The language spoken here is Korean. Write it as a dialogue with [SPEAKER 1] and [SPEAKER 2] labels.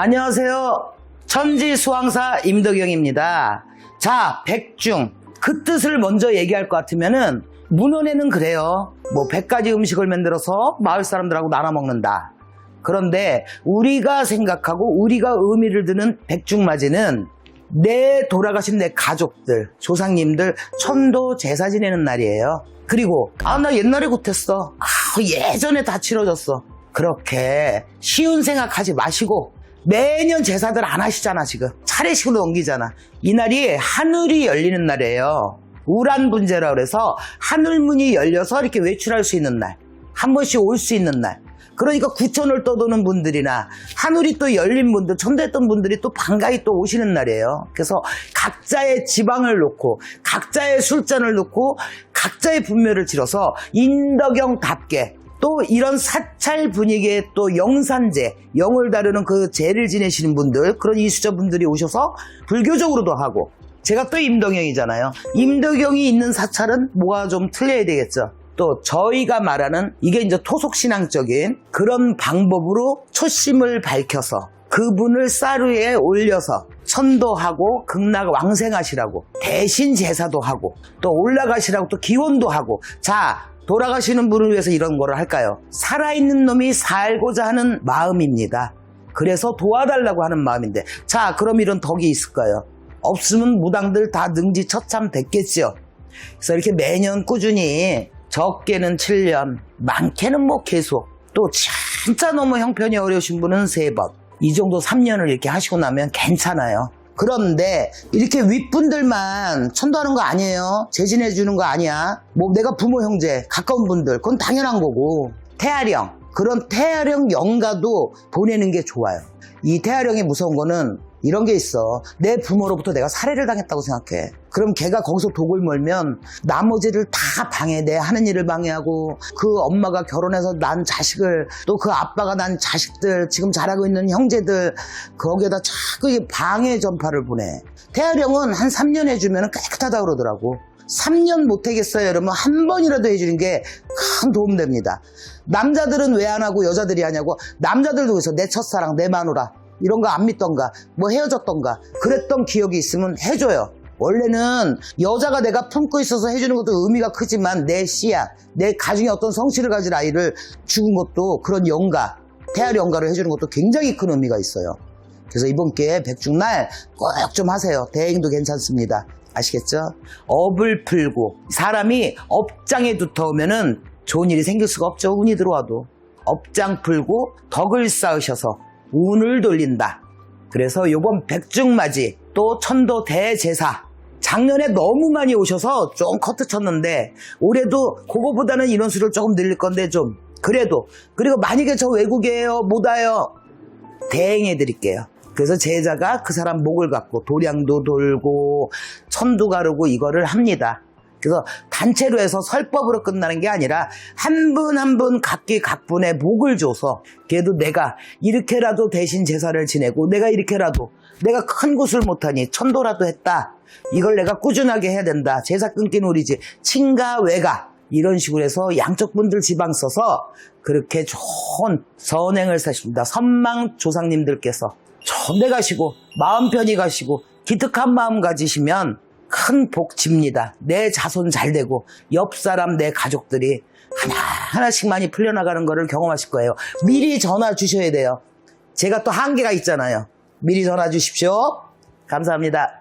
[SPEAKER 1] 안녕하세요. 천지 수왕사 임덕영입니다. 자, 백중. 그 뜻을 먼저 얘기할 것 같으면은 문헌에는 그래요. 뭐 100가지 음식을 만들어서 마을 사람들하고 나눠 먹는다. 그런데 우리가 생각하고 우리가 의미를 두는 백중맞이는 내 돌아가신 내 가족들, 조상님들 천도 제사 지내는 날이에요. 그리고 아 나 옛날에 못했어. 아 예전에 다 치러졌어. 그렇게 쉬운 생각하지 마시고 매년 제사들 안 하시잖아 지금. 차례식으로 넘기잖아. 이날이 하늘이 열리는 날이에요. 우란분제라 그래서 하늘문이 열려서 이렇게 외출할 수 있는 날 한 번씩 올 수 있는 날. 그러니까 구천을 떠도는 분들이나 하늘이 또 열린 분들 천도했던 분들이 또 반가이 또 오시는 날이에요. 그래서 각자의 지방을 놓고 각자의 술잔을 놓고 각자의 분묘를 치러서 인덕영답게 또 이런 사찰 분위기에 또 영산제, 영을 다루는 그 제를 지내시는 분들, 그런 이수저 분들이 오셔서 불교적으로도 하고, 제가 또 임덕영이잖아요. 임덕영이 있는 사찰은 뭐가 좀 틀려야 되겠죠. 또 저희가 말하는 이게 이제 토속신앙적인 그런 방법으로 초심을 밝혀서 그분을 쌀위에 올려서 천도하고 극락 왕생하시라고 대신 제사도 하고 또 올라가시라고 또 기원도 하고 자 돌아가시는 분을 위해서 이런 거를 할까요? 살아있는 놈이 살고자 하는 마음입니다. 그래서 도와달라고 하는 마음인데 자 그럼 이런 덕이 있을까요? 없으면 무당들 다 능지 처참 됐겠죠. 그래서 이렇게 매년 꾸준히 적게는 7년, 많게는 뭐 계속 또 진짜 너무 형편이 어려우신 분은 3번 이 정도 3년을 이렇게 하시고 나면 괜찮아요. 그런데 이렇게 윗분들만 천도하는 거 아니에요. 재진해 주는 거 아니야. 뭐 내가 부모 형제 가까운 분들 그건 당연한 거고 태아령 그런 태아령 영가도 보내는 게 좋아요. 이 태아령이 무서운 거는 이런 게 있어. 내 부모로부터 내가 살해를 당했다고 생각해. 그럼 걔가 거기서 독을 몰면 나머지를 다 방해돼. 하는 일을 방해하고 그 엄마가 결혼해서 난 자식을 또 그 아빠가 난 자식들 지금 자라고 있는 형제들 거기에다 자꾸 이 방해 전파를 보내. 태아령은 한 3년 해주면 깨끗하다 그러더라고. 3년 못하겠어요 여러분 한 번이라도 해주는 게 큰 도움 됩니다 남자들은 왜 안 하고 여자들이 하냐고 남자들도 그래서 내 첫사랑 내 마누라 이런 거 안 믿던가 뭐 헤어졌던가 그랬던 기억이 있으면 해줘요 원래는 여자가 내가 품고 있어서 해주는 것도 의미가 크지만 내 씨앗 내 가중에 어떤 성실을 가진 아이를 죽은 것도 그런 영가 태아리 영가를 해주는 것도 굉장히 큰 의미가 있어요 그래서 이번 기회에 백중날 꼭 좀 하세요 대행도 괜찮습니다 아시겠죠? 업을 풀고 사람이 업장에 두터우면은 좋은 일이 생길 수가 없죠. 운이 들어와도 업장 풀고 덕을 쌓으셔서 운을 돌린다. 그래서 요번 백중맞이 또 천도 대제사 작년에 너무 많이 오셔서 좀 커트 쳤는데 올해도 그거보다는 인원수를 조금 늘릴 건데 좀 그래도 그리고 만약에 저 외국이에요 못 와요 대행해 드릴게요. 그래서 제자가 그 사람 목을 갖고 도량도 돌고 천도 가르고 이거를 합니다. 그래서 단체로 해서 설법으로 끝나는 게 아니라 한 분 한 분 각기 각분의 목을 줘서 그래도 내가 이렇게라도 대신 제사를 지내고 내가 이렇게라도 내가 큰 곳을 못하니 천도라도 했다. 이걸 내가 꾸준하게 해야 된다. 제사 끊긴 우리지. 친가 외가 이런 식으로 해서 양쪽 분들 지방 써서 그렇게 좋은 선행을 사십니다. 선망 조상님들께서 전대 가시고 마음 편히 가시고 기특한 마음 가지시면 큰 복집니다. 내 자손 잘 되고 옆 사람 내 가족들이 하나하나씩 많이 풀려나가는 것을 경험하실 거예요. 미리 전화 주셔야 돼요. 제가 또 한계가 있잖아요. 미리 전화 주십시오. 감사합니다.